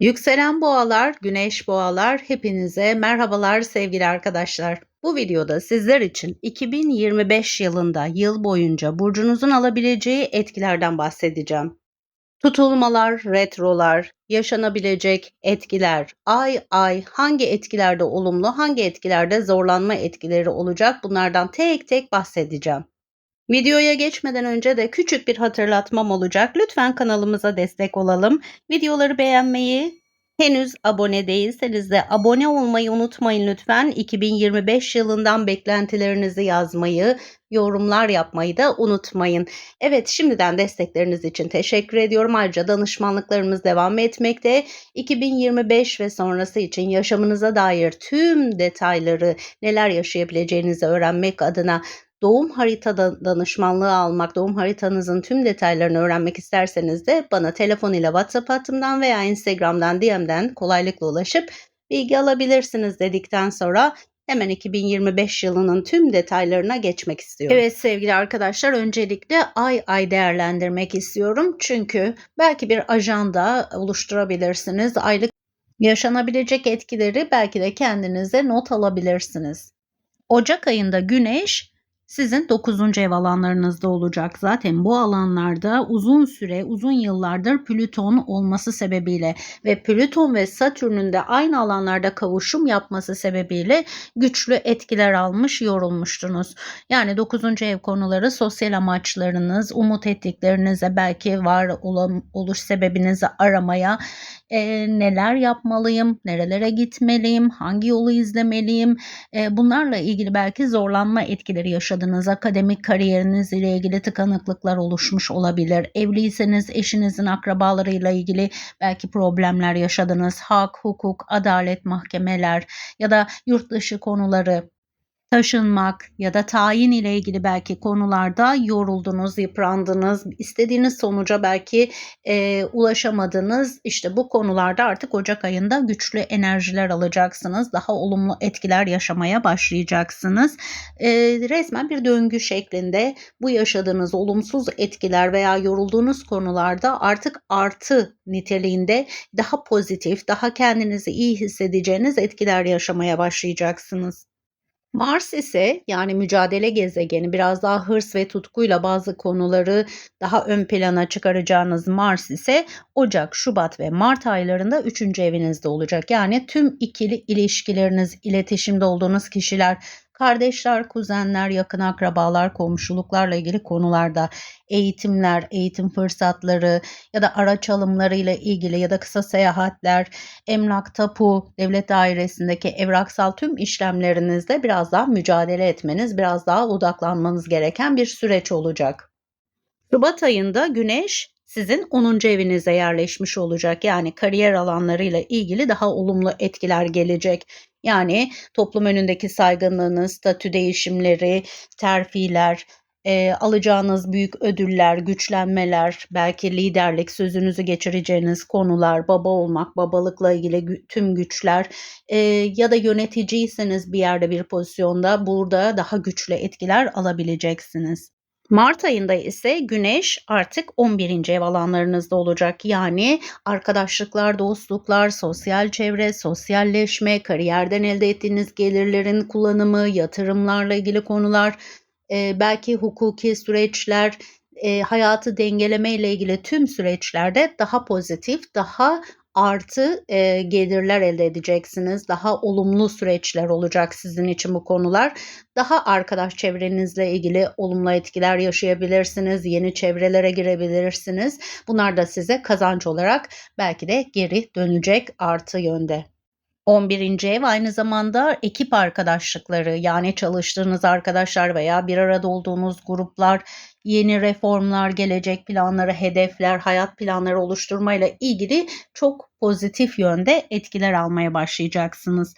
Yükselen boğalar, güneş boğalar hepinize merhabalar sevgili arkadaşlar. Bu videoda sizler için 2025 yılında yıl boyunca burcunuzun alabileceği etkilerden bahsedeceğim. Tutulmalar, retrolar, yaşanabilecek etkiler, ay ay hangi etkilerde olumlu, hangi etkilerde zorlanma etkileri olacak bunlardan tek tek bahsedeceğim. Videoya geçmeden önce de küçük bir hatırlatmam olacak. Lütfen kanalımıza destek olalım. Videoları beğenmeyi, henüz abone değilseniz de abone olmayı unutmayın lütfen. 2025 yılından beklentilerinizi yazmayı, yorumlar yapmayı da unutmayın. Evet şimdiden destekleriniz için teşekkür ediyorum. Ayrıca danışmanlıklarımız devam etmekte. 2025 ve sonrası için yaşamınıza dair tüm detayları neler yaşayabileceğinizi öğrenmek adına doğum harita danışmanlığı almak, doğum haritanızın tüm detaylarını öğrenmek isterseniz de bana telefon ile WhatsApp hattımdan veya Instagram'dan DM'den kolaylıkla ulaşıp bilgi alabilirsiniz dedikten sonra hemen 2025 yılının tüm detaylarına geçmek istiyorum. Evet sevgili arkadaşlar öncelikle ay ay değerlendirmek istiyorum. Çünkü belki bir ajanda oluşturabilirsiniz. Aylık yaşanabilecek etkileri belki de kendinize not alabilirsiniz. Ocak ayında Güneş sizin 9. ev alanlarınızda olacak. Zaten bu alanlarda uzun süre, uzun yıllardır Plüton olması sebebiyle ve Plüton ve Satürn'ün de aynı alanlarda kavuşum yapması sebebiyle güçlü etkiler almış, yorulmuştunuz. Yani 9. ev konuları sosyal amaçlarınız, umut ettiklerinize belki var oluş sebebinizi aramaya, e, neler yapmalıyım, nerelere gitmeliyim, hangi yolu izlemeliyim, e, bunlarla ilgili belki zorlanma etkileri yaşadınız akademik kariyeriniz ile ilgili tıkanıklıklar oluşmuş olabilir. Evliyseniz eşinizin akrabalarıyla ilgili belki problemler yaşadınız. Hak, hukuk, adalet, mahkemeler ya da yurt dışı konuları taşınmak ya da tayin ile ilgili belki konularda yoruldunuz, yıprandınız, istediğiniz sonuca belki e, ulaşamadınız. İşte bu konularda artık Ocak ayında güçlü enerjiler alacaksınız. Daha olumlu etkiler yaşamaya başlayacaksınız. E, resmen bir döngü şeklinde bu yaşadığınız olumsuz etkiler veya yorulduğunuz konularda artık artı niteliğinde daha pozitif, daha kendinizi iyi hissedeceğiniz etkiler yaşamaya başlayacaksınız. Mars ise yani mücadele gezegeni biraz daha hırs ve tutkuyla bazı konuları daha ön plana çıkaracağınız Mars ise Ocak, Şubat ve Mart aylarında 3. evinizde olacak. Yani tüm ikili ilişkileriniz, iletişimde olduğunuz kişiler kardeşler, kuzenler, yakın akrabalar, komşuluklarla ilgili konularda eğitimler, eğitim fırsatları ya da araç alımlarıyla ilgili ya da kısa seyahatler, emlak, tapu, devlet dairesindeki evraksal tüm işlemlerinizde biraz daha mücadele etmeniz, biraz daha odaklanmanız gereken bir süreç olacak. Şubat ayında Güneş sizin 10. evinize yerleşmiş olacak. Yani kariyer alanlarıyla ilgili daha olumlu etkiler gelecek. Yani toplum önündeki saygınlığınız, statü değişimleri, terfiler, e, alacağınız büyük ödüller, güçlenmeler, belki liderlik, sözünüzü geçireceğiniz konular, baba olmak, babalıkla ilgili tüm güçler e, ya da yöneticiyseniz bir yerde bir pozisyonda burada daha güçlü etkiler alabileceksiniz. Mart ayında ise Güneş artık 11. ev alanlarınızda olacak. Yani arkadaşlıklar, dostluklar, sosyal çevre, sosyalleşme, kariyerden elde ettiğiniz gelirlerin kullanımı, yatırımlarla ilgili konular, e, belki hukuki süreçler, e, hayatı dengeleme ile ilgili tüm süreçlerde daha pozitif, daha artı e, gelirler elde edeceksiniz. Daha olumlu süreçler olacak sizin için bu konular. Daha arkadaş çevrenizle ilgili olumlu etkiler yaşayabilirsiniz. Yeni çevrelere girebilirsiniz. Bunlar da size kazanç olarak belki de geri dönecek artı yönde. 11. ev aynı zamanda ekip arkadaşlıkları yani çalıştığınız arkadaşlar veya bir arada olduğunuz gruplar, yeni reformlar, gelecek planları, hedefler, hayat planları oluşturmayla ilgili çok pozitif yönde etkiler almaya başlayacaksınız.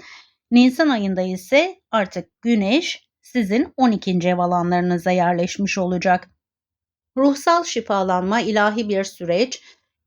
Nisan ayında ise artık Güneş sizin 12. ev alanlarınıza yerleşmiş olacak. Ruhsal şifalanma ilahi bir süreç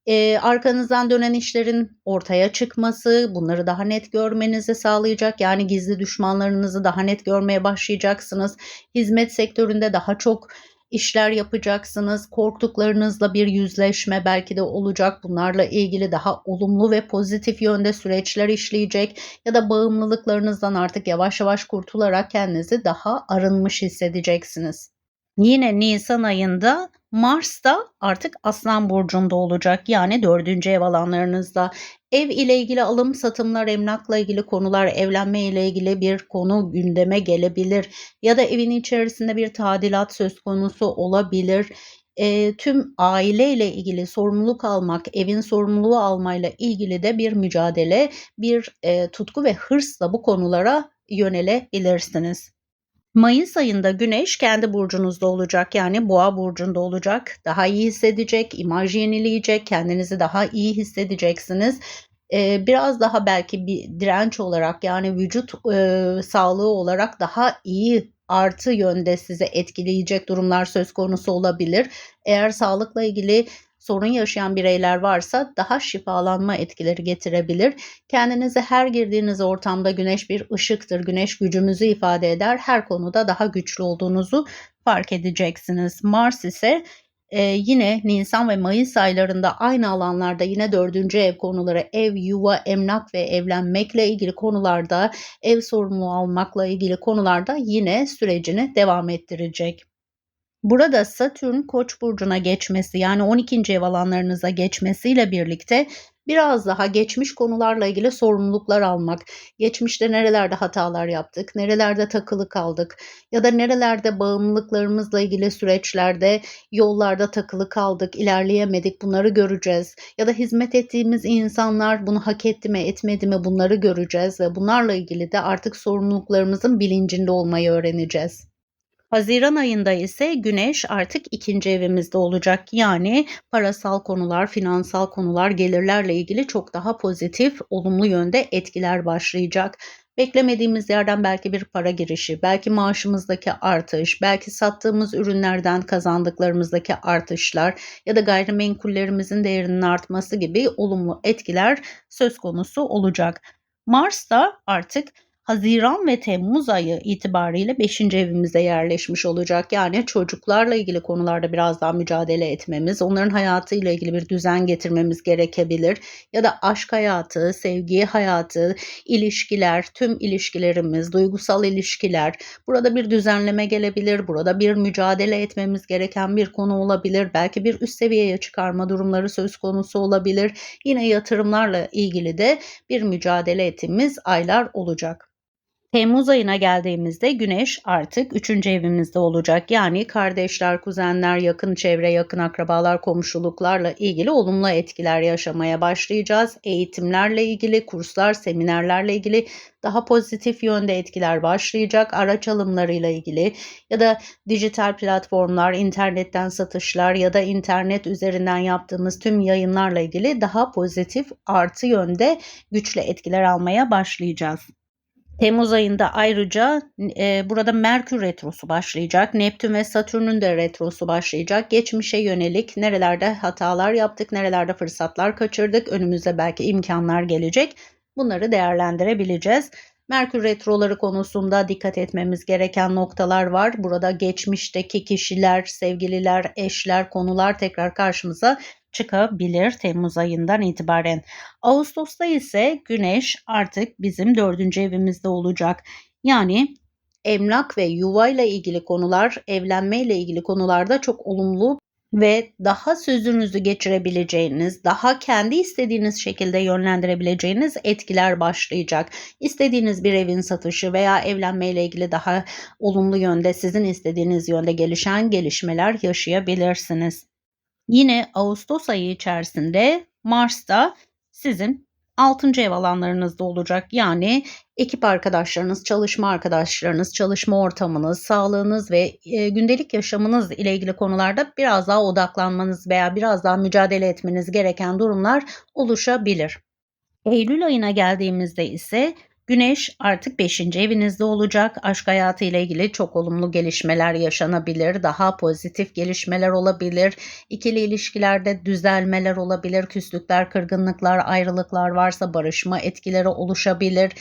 e, arkanızdan dönen işlerin ortaya çıkması, bunları daha net görmenizi sağlayacak. Yani gizli düşmanlarınızı daha net görmeye başlayacaksınız. Hizmet sektöründe daha çok işler yapacaksınız. Korktuklarınızla bir yüzleşme belki de olacak. Bunlarla ilgili daha olumlu ve pozitif yönde süreçler işleyecek ya da bağımlılıklarınızdan artık yavaş yavaş kurtularak kendinizi daha arınmış hissedeceksiniz. Yine Nisan ayında Mars da artık Aslan Burcu'nda olacak. Yani dördüncü ev alanlarınızda. Ev ile ilgili alım satımlar, emlakla ilgili konular, evlenme ile ilgili bir konu gündeme gelebilir. Ya da evin içerisinde bir tadilat söz konusu olabilir. E, tüm aile ile ilgili sorumluluk almak, evin sorumluluğu almayla ilgili de bir mücadele, bir e, tutku ve hırsla bu konulara yönelebilirsiniz. Mayıs ayında Güneş kendi burcunuzda olacak yani Boğa burcunda olacak. Daha iyi hissedecek, imaj yenileyecek, kendinizi daha iyi hissedeceksiniz. Ee, biraz daha belki bir direnç olarak yani vücut e, sağlığı olarak daha iyi artı yönde size etkileyecek durumlar söz konusu olabilir. Eğer sağlıkla ilgili sorun yaşayan bireyler varsa daha şifalanma etkileri getirebilir. Kendinizi her girdiğiniz ortamda güneş bir ışıktır. Güneş gücümüzü ifade eder. Her konuda daha güçlü olduğunuzu fark edeceksiniz. Mars ise ee, yine Nisan ve Mayıs aylarında aynı alanlarda yine dördüncü ev konuları ev, yuva, emlak ve evlenmekle ilgili konularda ev sorumluluğu almakla ilgili konularda yine sürecini devam ettirecek. Burada Satürn Koç burcuna geçmesi yani 12. ev alanlarınıza geçmesiyle birlikte biraz daha geçmiş konularla ilgili sorumluluklar almak, geçmişte nerelerde hatalar yaptık, nerelerde takılı kaldık ya da nerelerde bağımlılıklarımızla ilgili süreçlerde yollarda takılı kaldık, ilerleyemedik bunları göreceğiz. Ya da hizmet ettiğimiz insanlar bunu hak etti mi, etmedi mi bunları göreceğiz ve bunlarla ilgili de artık sorumluluklarımızın bilincinde olmayı öğreneceğiz. Haziran ayında ise Güneş artık ikinci evimizde olacak. Yani parasal konular, finansal konular, gelirlerle ilgili çok daha pozitif, olumlu yönde etkiler başlayacak. Beklemediğimiz yerden belki bir para girişi, belki maaşımızdaki artış, belki sattığımız ürünlerden kazandıklarımızdaki artışlar ya da gayrimenkullerimizin değerinin artması gibi olumlu etkiler söz konusu olacak. Mars da artık Haziran ve Temmuz ayı itibariyle 5. evimize yerleşmiş olacak. Yani çocuklarla ilgili konularda biraz daha mücadele etmemiz, onların hayatıyla ilgili bir düzen getirmemiz gerekebilir. Ya da aşk hayatı, sevgi hayatı, ilişkiler, tüm ilişkilerimiz, duygusal ilişkiler. Burada bir düzenleme gelebilir, burada bir mücadele etmemiz gereken bir konu olabilir. Belki bir üst seviyeye çıkarma durumları söz konusu olabilir. Yine yatırımlarla ilgili de bir mücadele ettiğimiz aylar olacak. Temmuz ayına geldiğimizde Güneş artık 3. evimizde olacak. Yani kardeşler, kuzenler, yakın çevre, yakın akrabalar, komşuluklarla ilgili olumlu etkiler yaşamaya başlayacağız. Eğitimlerle ilgili, kurslar, seminerlerle ilgili daha pozitif yönde etkiler başlayacak. Araç alımlarıyla ilgili ya da dijital platformlar, internetten satışlar ya da internet üzerinden yaptığımız tüm yayınlarla ilgili daha pozitif artı yönde güçlü etkiler almaya başlayacağız. Temmuz ayında ayrıca e, burada Merkür retrosu başlayacak. Neptün ve Satürn'ün de retrosu başlayacak. Geçmişe yönelik nerelerde hatalar yaptık, nerelerde fırsatlar kaçırdık, önümüzde belki imkanlar gelecek. Bunları değerlendirebileceğiz. Merkür retroları konusunda dikkat etmemiz gereken noktalar var. Burada geçmişteki kişiler, sevgililer, eşler, konular tekrar karşımıza çıkabilir Temmuz ayından itibaren. Ağustos'ta ise Güneş artık bizim dördüncü evimizde olacak. Yani emlak ve yuva ile ilgili konular, evlenme ile ilgili konularda çok olumlu ve daha sözünüzü geçirebileceğiniz, daha kendi istediğiniz şekilde yönlendirebileceğiniz etkiler başlayacak. İstediğiniz bir evin satışı veya evlenme ile ilgili daha olumlu yönde, sizin istediğiniz yönde gelişen gelişmeler yaşayabilirsiniz. Yine Ağustos ayı içerisinde Mars'ta sizin 6. ev alanlarınızda olacak. Yani ekip arkadaşlarınız, çalışma arkadaşlarınız, çalışma ortamınız, sağlığınız ve e, gündelik yaşamınız ile ilgili konularda biraz daha odaklanmanız veya biraz daha mücadele etmeniz gereken durumlar oluşabilir. Eylül ayına geldiğimizde ise Güneş artık 5. evinizde olacak. Aşk hayatı ile ilgili çok olumlu gelişmeler yaşanabilir. Daha pozitif gelişmeler olabilir. İkili ilişkilerde düzelmeler olabilir. Küslükler, kırgınlıklar, ayrılıklar varsa barışma etkileri oluşabilir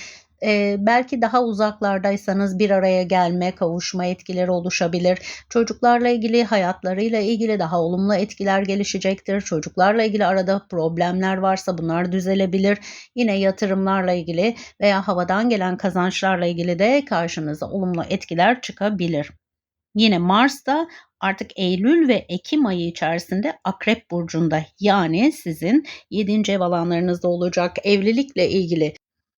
Ee, belki daha uzaklardaysanız bir araya gelme, kavuşma etkileri oluşabilir. Çocuklarla ilgili, hayatlarıyla ilgili daha olumlu etkiler gelişecektir. Çocuklarla ilgili arada problemler varsa bunlar düzelebilir. Yine yatırımlarla ilgili veya havadan gelen kazançlarla ilgili de karşınıza olumlu etkiler çıkabilir. Yine Mars da artık Eylül ve Ekim ayı içerisinde Akrep Burcu'nda yani sizin 7. ev alanlarınızda olacak evlilikle ilgili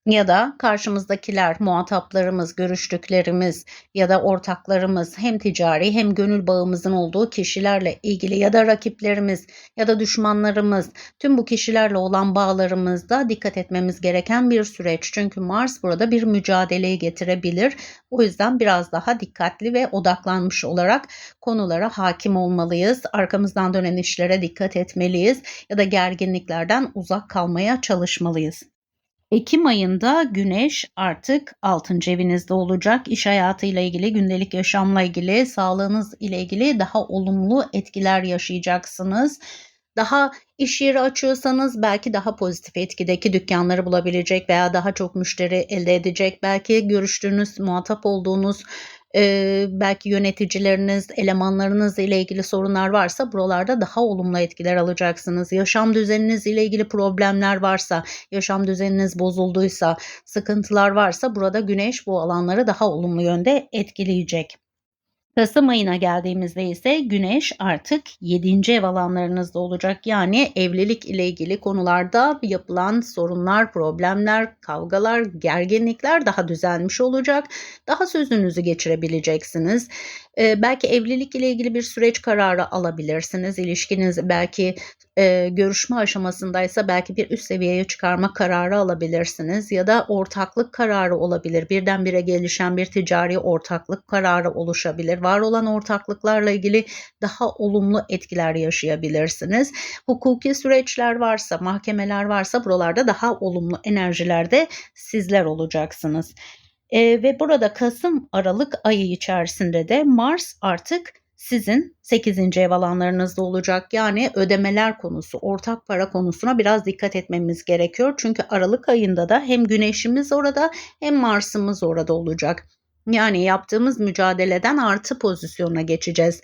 ya da karşımızdakiler, muhataplarımız, görüştüklerimiz ya da ortaklarımız hem ticari hem gönül bağımızın olduğu kişilerle ilgili ya da rakiplerimiz ya da düşmanlarımız tüm bu kişilerle olan bağlarımızda dikkat etmemiz gereken bir süreç. Çünkü Mars burada bir mücadeleyi getirebilir. O yüzden biraz daha dikkatli ve odaklanmış olarak konulara hakim olmalıyız. Arkamızdan dönen işlere dikkat etmeliyiz ya da gerginliklerden uzak kalmaya çalışmalıyız. Ekim ayında Güneş artık 6. evinizde olacak. İş hayatıyla ilgili, gündelik yaşamla ilgili, sağlığınız ile ilgili daha olumlu etkiler yaşayacaksınız. Daha iş yeri açıyorsanız belki daha pozitif etkideki dükkanları bulabilecek veya daha çok müşteri elde edecek. Belki görüştüğünüz, muhatap olduğunuz e, belki yöneticileriniz, elemanlarınız ile ilgili sorunlar varsa buralarda daha olumlu etkiler alacaksınız. Yaşam düzeniniz ile ilgili problemler varsa, yaşam düzeniniz bozulduysa, sıkıntılar varsa burada güneş bu alanları daha olumlu yönde etkileyecek. Kasım ayına geldiğimizde ise Güneş artık 7. ev alanlarınızda olacak. Yani evlilik ile ilgili konularda yapılan sorunlar, problemler, kavgalar, gerginlikler daha düzelmiş olacak. Daha sözünüzü geçirebileceksiniz. Ee, belki evlilik ile ilgili bir süreç kararı alabilirsiniz. İlişkiniz belki e, görüşme aşamasındaysa belki bir üst seviyeye çıkarma kararı alabilirsiniz ya da ortaklık kararı olabilir. Birdenbire gelişen bir ticari ortaklık kararı oluşabilir. Var olan ortaklıklarla ilgili daha olumlu etkiler yaşayabilirsiniz. Hukuki süreçler varsa, mahkemeler varsa buralarda daha olumlu enerjilerde sizler olacaksınız. E, ve burada Kasım Aralık ayı içerisinde de Mars artık sizin 8. ev alanlarınızda olacak. Yani ödemeler konusu, ortak para konusuna biraz dikkat etmemiz gerekiyor. Çünkü Aralık ayında da hem Güneşimiz orada hem Mars'ımız orada olacak. Yani yaptığımız mücadeleden artı pozisyona geçeceğiz.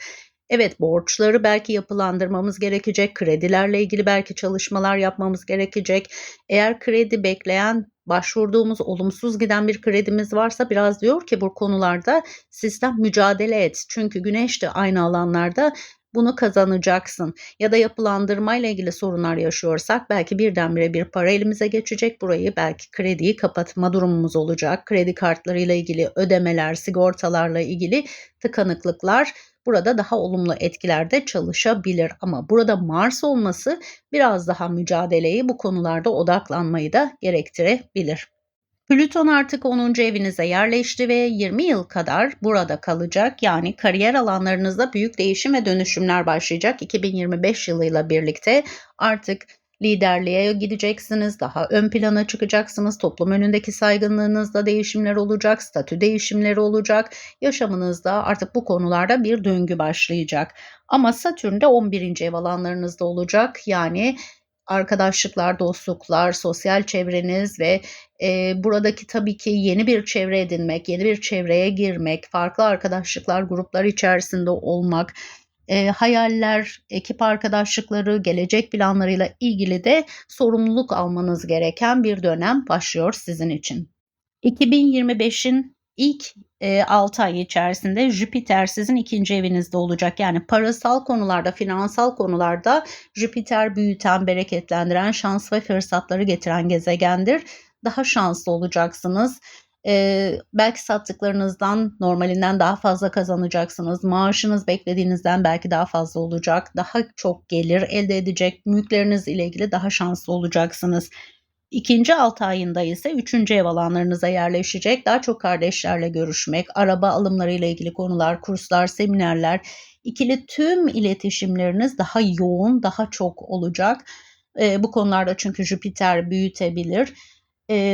Evet borçları belki yapılandırmamız gerekecek, kredilerle ilgili belki çalışmalar yapmamız gerekecek. Eğer kredi bekleyen başvurduğumuz olumsuz giden bir kredimiz varsa biraz diyor ki bu konularda sistem mücadele et. Çünkü güneş de aynı alanlarda bunu kazanacaksın. Ya da yapılandırmayla ilgili sorunlar yaşıyorsak belki birdenbire bir para elimize geçecek. Burayı belki krediyi kapatma durumumuz olacak. Kredi kartlarıyla ilgili ödemeler, sigortalarla ilgili tıkanıklıklar burada daha olumlu etkilerde çalışabilir. Ama burada Mars olması biraz daha mücadeleyi bu konularda odaklanmayı da gerektirebilir. Plüton artık 10. evinize yerleşti ve 20 yıl kadar burada kalacak. Yani kariyer alanlarınızda büyük değişim ve dönüşümler başlayacak. 2025 yılıyla birlikte artık liderliğe gideceksiniz, daha ön plana çıkacaksınız, toplum önündeki saygınlığınızda değişimler olacak, statü değişimleri olacak, yaşamınızda artık bu konularda bir döngü başlayacak. Ama Satürn de 11. ev alanlarınızda olacak. Yani arkadaşlıklar, dostluklar, sosyal çevreniz ve e, buradaki tabii ki yeni bir çevre edinmek, yeni bir çevreye girmek, farklı arkadaşlıklar, gruplar içerisinde olmak, e, hayaller, ekip arkadaşlıkları, gelecek planlarıyla ilgili de sorumluluk almanız gereken bir dönem başlıyor sizin için. 2025'in ilk e, 6 ay içerisinde Jüpiter sizin ikinci evinizde olacak. Yani parasal konularda, finansal konularda Jüpiter büyüten, bereketlendiren, şans ve fırsatları getiren gezegendir. Daha şanslı olacaksınız e, belki sattıklarınızdan normalinden daha fazla kazanacaksınız. Maaşınız beklediğinizden belki daha fazla olacak. Daha çok gelir elde edecek. Mülkleriniz ile ilgili daha şanslı olacaksınız. İkinci 6 ayında ise üçüncü ev alanlarınıza yerleşecek. Daha çok kardeşlerle görüşmek, araba alımları ile ilgili konular, kurslar, seminerler, ikili tüm iletişimleriniz daha yoğun, daha çok olacak. E, bu konularda çünkü Jüpiter büyütebilir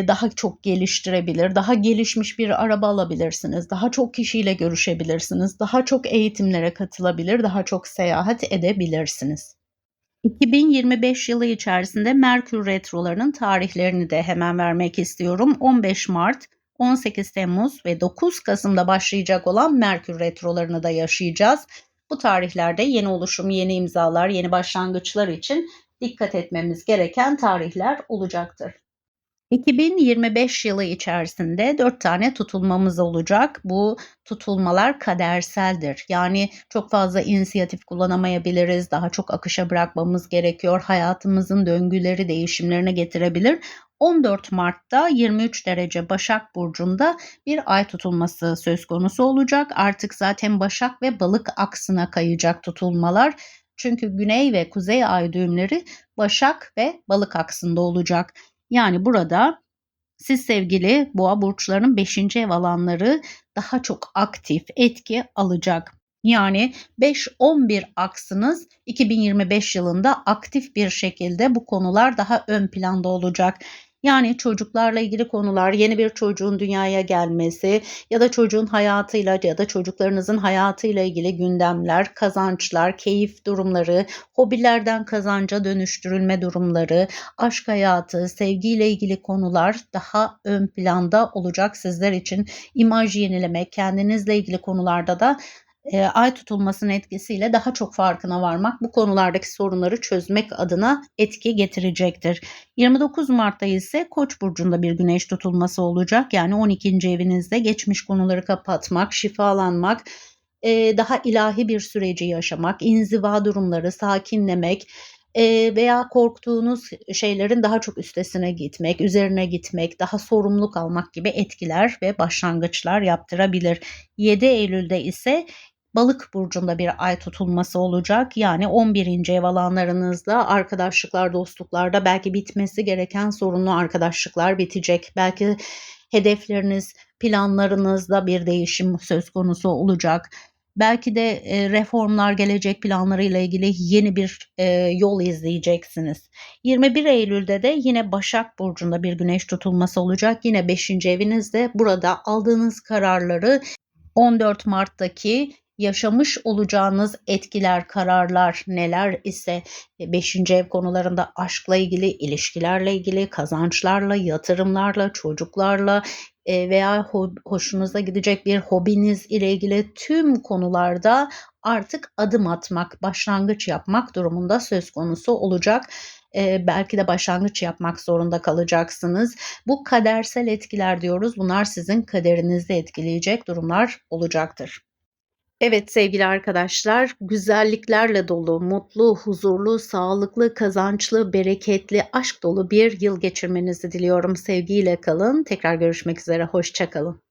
daha çok geliştirebilir, daha gelişmiş bir araba alabilirsiniz, daha çok kişiyle görüşebilirsiniz, daha çok eğitimlere katılabilir, daha çok seyahat edebilirsiniz. 2025 yılı içerisinde Merkür retrolarının tarihlerini de hemen vermek istiyorum. 15 Mart 18 Temmuz ve 9 Kasım'da başlayacak olan Merkür retrolarını da yaşayacağız. Bu tarihlerde yeni oluşum, yeni imzalar, yeni başlangıçlar için dikkat etmemiz gereken tarihler olacaktır. 2025 yılı içerisinde 4 tane tutulmamız olacak. Bu tutulmalar kaderseldir. Yani çok fazla inisiyatif kullanamayabiliriz. Daha çok akışa bırakmamız gerekiyor. Hayatımızın döngüleri değişimlerine getirebilir. 14 Mart'ta 23 derece Başak Burcu'nda bir ay tutulması söz konusu olacak. Artık zaten Başak ve Balık aksına kayacak tutulmalar. Çünkü Güney ve Kuzey ay düğümleri Başak ve Balık aksında olacak. Yani burada siz sevgili boğa burçlarının 5. ev alanları daha çok aktif etki alacak. Yani 5-11 aksınız 2025 yılında aktif bir şekilde bu konular daha ön planda olacak. Yani çocuklarla ilgili konular, yeni bir çocuğun dünyaya gelmesi ya da çocuğun hayatıyla ya da çocuklarınızın hayatıyla ilgili gündemler, kazançlar, keyif durumları, hobilerden kazanca dönüştürülme durumları, aşk hayatı, sevgiyle ilgili konular daha ön planda olacak sizler için. İmaj yenileme, kendinizle ilgili konularda da e, ay tutulmasının etkisiyle daha çok farkına varmak bu konulardaki sorunları çözmek adına etki getirecektir. 29 Mart'ta ise Koç burcunda bir güneş tutulması olacak. Yani 12. evinizde geçmiş konuları kapatmak, şifalanmak, e, daha ilahi bir süreci yaşamak, inziva durumları, sakinlemek, veya korktuğunuz şeylerin daha çok üstesine gitmek, üzerine gitmek, daha sorumluluk almak gibi etkiler ve başlangıçlar yaptırabilir. 7 Eylül'de ise Balık burcunda bir ay tutulması olacak. Yani 11. ev alanlarınızda arkadaşlıklar, dostluklarda belki bitmesi gereken sorunlu arkadaşlıklar bitecek. Belki hedefleriniz, planlarınızda bir değişim söz konusu olacak. Belki de e, reformlar gelecek planlarıyla ilgili yeni bir e, yol izleyeceksiniz. 21 Eylül'de de yine Başak Burcu'nda bir güneş tutulması olacak. Yine 5. evinizde burada aldığınız kararları 14 Mart'taki yaşamış olacağınız etkiler, kararlar neler ise 5. E, ev konularında aşkla ilgili, ilişkilerle ilgili, kazançlarla, yatırımlarla, çocuklarla e, veya hoşunuza gidecek bir hobiniz ile ilgili tüm konularda artık adım atmak, başlangıç yapmak durumunda söz konusu olacak. Ee, belki de başlangıç yapmak zorunda kalacaksınız. Bu kadersel etkiler diyoruz. Bunlar sizin kaderinizde etkileyecek durumlar olacaktır. Evet sevgili arkadaşlar, güzelliklerle dolu, mutlu, huzurlu, sağlıklı, kazançlı, bereketli, aşk dolu bir yıl geçirmenizi diliyorum. Sevgiyle kalın. Tekrar görüşmek üzere. Hoşçakalın.